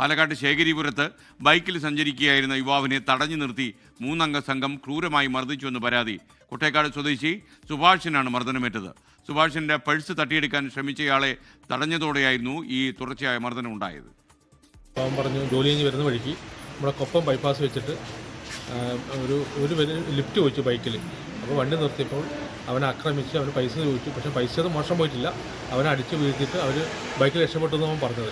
പാലക്കാട് ശേഖരിപുരത്ത് ബൈക്കിൽ സഞ്ചരിക്കുകയായിരുന്ന യുവാവിനെ തടഞ്ഞു നിർത്തി മൂന്നംഗ സംഘം ക്രൂരമായി മർദ്ദിച്ചുവെന്ന് പരാതി. കുട്ടേക്കാട് സ്വദേശി സുഭാഷിനാണ് മർദ്ദനമേറ്റത്. സുഭാഷിന്റെ പഴ്സ് തട്ടിയെടുക്കാൻ ശ്രമിച്ചയാളെ തടഞ്ഞതോടെയായിരുന്നു ഈ തുടർച്ചയായ മർദ്ദനം ഉണ്ടായത് പറഞ്ഞു ജോലി കഴിഞ്ഞ് വരുന്ന വഴിക്ക് നമ്മുടെ കൊപ്പം ബൈപ്പാസ് വെച്ചിട്ട് ഒരു ഒരു ലിഫ്റ്റ് ചോദിച്ചു ബൈക്കിൽ അപ്പോൾ വണ്ടി നിർത്തിയപ്പോൾ അവനെ ആക്രമിച്ച് അവന് പൈസ ചോദിച്ചു. പക്ഷേ പൈസ ഒന്നും മോശം പോയിട്ടില്ല. അവനെ അടിച്ച് വീഴ്ത്തിയിട്ട് അവർ ബൈക്കിൽ രക്ഷപ്പെട്ടു എന്ന് അവൻ പറഞ്ഞത്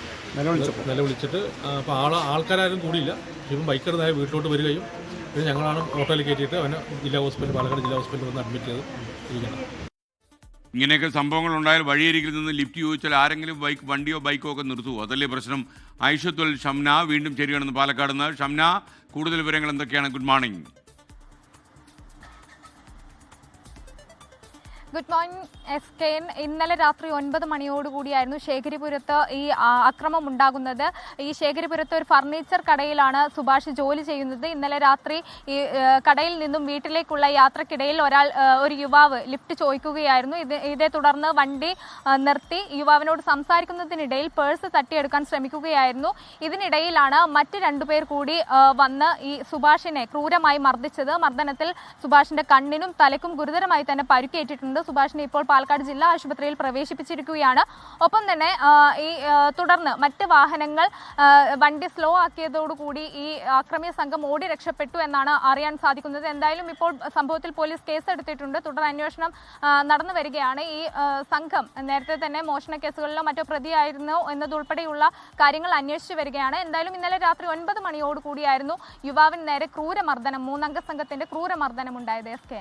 നിലവിളിച്ചിട്ട് അപ്പോൾ ആൾ ആൾക്കാരും കൂടിയില്ല. ഇപ്പം ബൈക്ക് എടുത്തായി വീട്ടിലോട്ട് വരികയും പിന്നെ ഞങ്ങളാണ് ഓട്ടോയിൽ കയറ്റിയിട്ട് അവനെ ജില്ലാ ഹോസ്പിറ്റൽ പാലക്കാട് ജില്ലാ ഹോസ്പിറ്റലിൽ വന്ന് അഡ്മിറ്റ് ചെയ്ത് ഇരിക്കണം. ഇങ്ങനെയൊക്കെ സംഭവങ്ങൾ ഉണ്ടായാൽ വഴിയരികിൽ നിന്ന് ലിഫ്റ്റ് ചോദിച്ചാൽ ആരെങ്കിലും ബൈക്ക് വണ്ടിയോ ബൈക്കോ ഒക്കെ നിർത്തുമോ അതല്ലേ പ്രശ്നം. ഐഷത്തുൽ ഷംന വീണ്ടും ചേരുകയാണെന്ന് പാലക്കാട് നിന്ന്. ഷംന കൂടുതൽ വിവരങ്ങൾ എന്തൊക്കെയാണ്? Good morning. Good morning S K N ഇന്നലെ രാത്രി ഒൻപത് മണിയോടുകൂടിയായിരുന്നു ശേഖരിപുരത്ത് ഈ അക്രമം ഉണ്ടാകുന്നത്. ഈ ശേഖരിപുരത്ത് ഒരു ഫർണിച്ചർ കടയിലാണ് സുഭാഷ് ജോലി ചെയ്യുന്നത്. ഇന്നലെ രാത്രി ഈ കടയിൽ നിന്നും വീട്ടിലേക്കുള്ള യാത്രക്കിടയിൽ ഒരാൾ ഒരു യുവാവ് ലിഫ്റ്റ് ചോദിക്കുകയായിരുന്നു. ഇത് ഇതേ തുടർന്ന് വണ്ടി നിർത്തി യുവാവിനോട് സംസാരിക്കുന്നതിനിടയിൽ പേഴ്സ് തട്ടിയെടുക്കാൻ ശ്രമിക്കുകയായിരുന്നു. ഇതിനിടയിലാണ് മറ്റ് രണ്ടുപേർ കൂടി വന്ന് ഈ സുഭാഷിനെ ക്രൂരമായി മർദ്ദിച്ചത്. മർദ്ദനത്തിൽ സുഭാഷിന്റെ കണ്ണിനും തലക്കും ഗുരുതരമായി തന്നെ പരുക്കേറ്റിട്ടുണ്ട്. സുഭാഷിനെ ഇപ്പോൾ പാലക്കാട് ജില്ലാ ആശുപത്രിയിൽ പ്രവേശിപ്പിച്ചിരിക്കുകയാണ്. ഒപ്പം തന്നെ ഈ തുടർന്ന് മറ്റ് വാഹനങ്ങൾ വണ്ടി സ്ലോ ആക്കിയതോടുകൂടി ഈ ആക്രമിയ സംഘം ഓടി രക്ഷപ്പെട്ടു എന്നാണ് അറിയാൻ സാധിക്കുന്നത്. എന്തായാലും ഇപ്പോൾ സംഭവത്തിൽ പോലീസ് കേസെടുത്തിട്ടുണ്ട് തുടർ അന്വേഷണം നടന്നു വരികയാണ്. ഈ സംഘം നേരത്തെ തന്നെ മോഷണ കേസുകളിലോ മറ്റോ പ്രതിയായിരുന്നു എന്നതുൾപ്പെടെയുള്ള കാര്യങ്ങൾ അന്വേഷിച്ചു വരികയാണ്. എന്തായാലും ഇന്നലെ രാത്രി ഒൻപത് മണിയോടുകൂടിയായിരുന്നു യുവാവിന് നേരെ ക്രൂരമർദ്ദനം മൂന്നംഗ സംഘത്തിന്റെ ക്രൂരമർദ്ദനം ഉണ്ടായത് S K